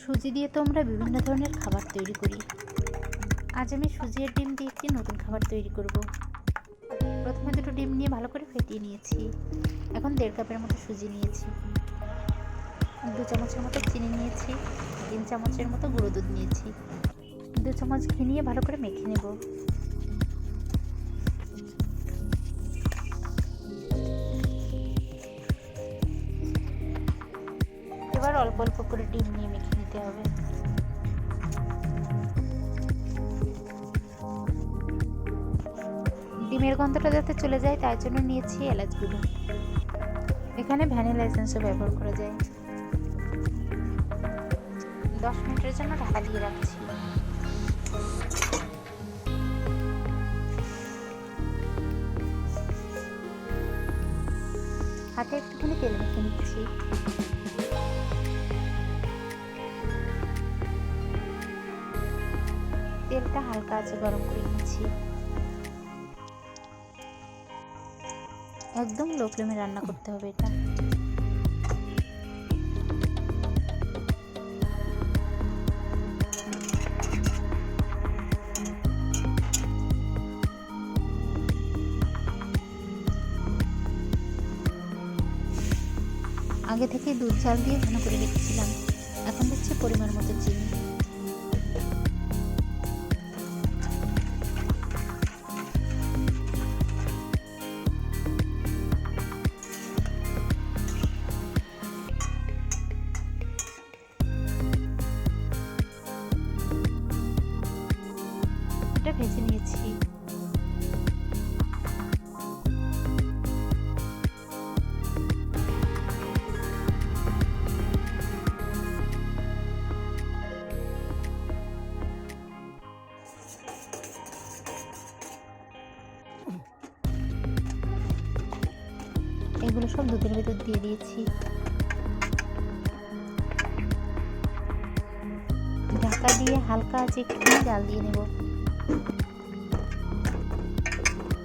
সুজি দিয়ে তো আমরা বিভিন্ন ধরনের খাবার তৈরি করি। আজ আমি সুজি আর ডিম দিয়ে একটি নতুন খাবার তৈরি করব। প্রথমে দুটো ডিম নিয়ে ভালো করে ফেটিয়ে নিয়েছি। এখন দেড় কাপের মতো সুজি নিয়েছি। দু চামচের মতো চিনি নিয়েছি। তিন চামচের মতো গুঁড়ো দুধ নিয়েছি। দু চামচ ঘি নিয়ে ভালো করে মেখে নেব। এবার অল্প অল্প করে ডিম নিয়ে মেখে নিতে হবে। ডিমের গন্ধটা যাতে চলে যায়, তার জন্য নিয়েছি এলাচ গুঁড়ো। এখানে ভ্যানিলা এসেন্সও ব্যবহার করা যায়। দশ মিনিটের জন্য ঢাকা দিয়ে রাখছি। হাতে একটুখানি তেল মেখে নিচ্ছি। তেলটা হালকা আছে, গরম করে নিচ্ছি। একদম লো ফ্লেমে রান্না করতে হবে এটা। আগে থেকে দুধ জাল দিয়ে ঘন করে রেখেছিলাম। এখন দিচ্ছি পরিমাণ মতো এটা ভেজে নিয়েছি। এগুলো সব দুধের ভেতর দিয়ে দিয়েছি। ঢাকা দিয়ে হালকা আছে একটু জাল দিয়ে নেব।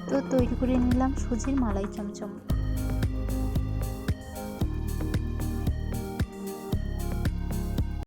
তো তৈরি করে নিলাম সুজির মালাই চমচম